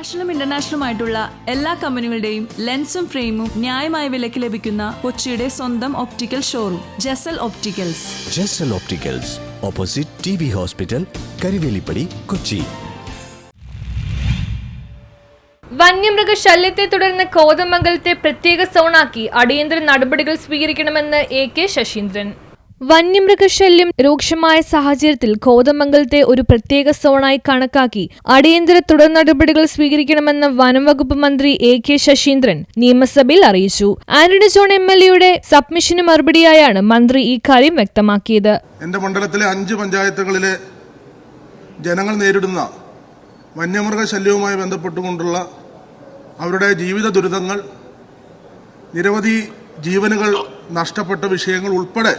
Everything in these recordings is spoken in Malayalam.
നാഷണലും ഇന്റർനാഷണലും ആയിട്ടുള്ള എല്ലാ കമ്പനികളുടെയും ലെൻസും ഫ്രെയിമും ന്യായമായ വിലയ്ക്ക് ലഭിക്കുന്ന കൊച്ചിയുടെ സ്വന്തം optical showroom Jasal opticals Jasal opticals opposite T B hospital Karivelippadi Kochi വന്യമൃഗ ശല്യത്തെ തുടർന്ന് കോതമംഗലത്തെ പ്രത്യേക സോണാക്കി അടിയന്തര നടപടികൾ സ്വീകരിക്കണമെന്ന് എ കെ ശശീന്ദ്രൻ. വന്യമൃഗശല്യം രൂക്ഷമായ സാഹചര്യത്തിൽ കോതമംഗലത്തെ ഒരു പ്രത്യേക സോണായി കണക്കാക്കി അടിയന്തര തുടർ നടപടികൾ സ്വീകരിക്കണമെന്ന് വനം വകുപ്പ് മന്ത്രി എ കെ ശശീന്ദ്രൻ നിയമസഭയിൽ അറിയിച്ചു. ആന്റണി ജോൺ എം എൽ എയുടെ സബ്മിഷന് മറുപടിയായാണ് മന്ത്രി ഇക്കാര്യം വ്യക്തമാക്കിയത്. എന്റെ മണ്ഡലത്തിലെ അഞ്ച് പഞ്ചായത്തുകളിലെ ജനങ്ങൾ നേരിടുന്ന വന്യമൃഗശല്യവുമായി ബന്ധപ്പെട്ടുകൊണ്ടുള്ള അവരുടെ ജീവിത ദുരിതങ്ങൾ നിരവധി ജീവനുകൾ നഷ്ടപ്പെട്ട വിഷയങ്ങൾ ഉൾപ്പെടെ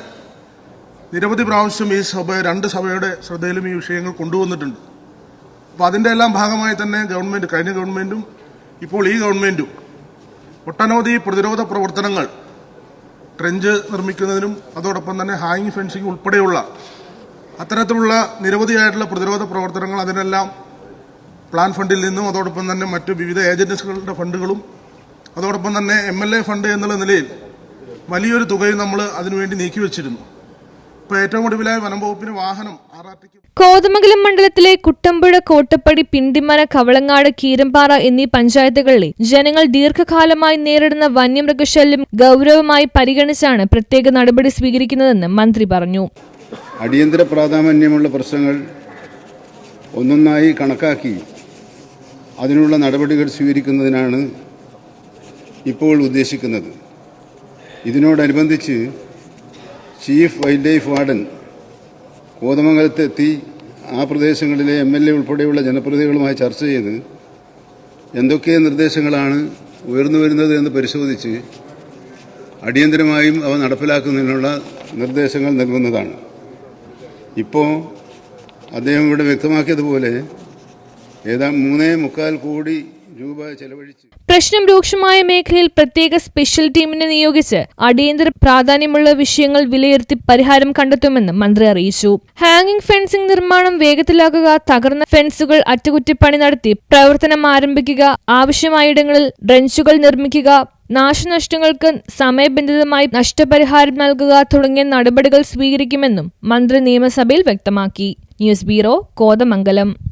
നിരവധി പ്രാവശ്യം ഈ സഭ രണ്ട് സഭയുടെ ശ്രദ്ധയിലും ഈ വിഷയങ്ങൾ കൊണ്ടുവന്നിട്ടുണ്ട്. അപ്പോൾ അതിന്റെ എല്ലാം ഭാഗമായി തന്നെ ഗവൺമെന്റ് കഴിഞ്ഞ ഗവൺമെന്റും ഇപ്പോൾ ഈ ഗവൺമെന്റും ഒട്ടനവധി പ്രതിരോധ പ്രവർത്തനങ്ങൾ ട്രെഞ്ച് നിർമ്മിക്കുന്നതിനും അതോടൊപ്പം തന്നെ ഹാങ്ങിങ് ഫെൻസിങ് ഉൾപ്പെടെയുള്ള അത്തരത്തിലുള്ള നിരവധിയായിട്ടുള്ള പ്രതിരോധ പ്രവർത്തനങ്ങൾ അതിനെല്ലാം പ്ലാൻ ഫണ്ടിൽ നിന്നും അതോടൊപ്പം തന്നെ മറ്റ് വിവിധ ഏജൻസികളുടെ ഫണ്ടുകളും അതോടൊപ്പം തന്നെ എം ഫണ്ട് എന്നുള്ള നിലയിൽ വലിയൊരു തുകയും നമ്മൾ അതിനുവേണ്ടി നീക്കിവെച്ചിരുന്നു. ഇപ്പോൾ ഏറ്റവും ഒടുവിലായി വനം വകുപ്പിന് വാഹനം ആർ ആർ ടിക്ക് കോതമംഗലം മണ്ഡലത്തിലെ കുട്ടമ്പുഴ കോട്ടപ്പടി പിണ്ടിമന കവളങ്ങാട് കീരമ്പാറ എന്നീ പഞ്ചായത്തുകളിലെ ജനങ്ങൾ ദീർഘകാലമായി നേരിടുന്ന വന്യമൃഗശല്യം ഗൗരവമായി പരിഗണിച്ചാണ് പ്രത്യേക നടപടി സ്വീകരിക്കുന്നതെന്ന് മന്ത്രി പറഞ്ഞു. അടിയന്തര പ്രാധാന്യമുള്ള പ്രശ്നങ്ങൾ ഒന്നൊന്നായി കണക്കാക്കി അതിനുള്ള നടപടികൾ സ്വീകരിക്കുന്നതിനാണ് ഇപ്പോൾ ഉദ്ദേശിക്കുന്നത്. ഇതിനോടനുബന്ധിച്ച് ചീഫ് വൈൽഡ് ലൈഫ് വാർഡൻ കോതമംഗലത്തെത്തി ആ പ്രദേശങ്ങളിലെ എം എൽ എ ഉൾപ്പെടെയുള്ള ജനപ്രതിനിധികളുമായി ചർച്ച ചെയ്ത് എന്തൊക്കെ നിർദ്ദേശങ്ങളാണ് ഉയർന്നു വരുന്നത് എന്ന് പരിശോധിച്ച് അടിയന്തരമായും അവ നടപ്പിലാക്കുന്നതിനുള്ള നിർദ്ദേശങ്ങൾ നൽകുന്നതാണ്. ഇപ്പോൾ അദ്ദേഹം ഇവിടെ വ്യക്തമാക്കിയതുപോലെ ഏതാ മൂന്നേ മുക്കാൽ കോടി രൂപ ചെലവഴിച്ച് പ്രശ്നം രൂക്ഷമായ മേഖലയിൽ പ്രത്യേക സ്പെഷ്യൽ ടീമിനെ നിയോഗിച്ച് അടിയന്തര പ്രാധാന്യമുള്ള വിഷയങ്ങൾ വിലയിരുത്തി പരിഹാരം കണ്ടെത്തുമെന്ന് മന്ത്രി അറിയിച്ചു. ഹാങ്ങിംഗ് ഫെൻസിംഗ് നിർമ്മാണം വേഗത്തിലാക്കുക തകർന്ന ഫെൻസുകൾ അറ്റകുറ്റപ്പണി നടത്തി പ്രവർത്തനം ആരംഭിക്കുക ആവശ്യമായിടങ്ങളിൽ ഡ്രഞ്ചുകൾ നിർമ്മിക്കുക നാശനഷ്ടങ്ങൾക്ക് സമയബന്ധിതമായി നഷ്ടപരിഹാരം നൽകുക തുടങ്ങിയ നടപടികൾ സ്വീകരിക്കുമെന്നും മന്ത്രി നിയമസഭയിൽ വ്യക്തമാക്കി. News bureau Kothamangalam.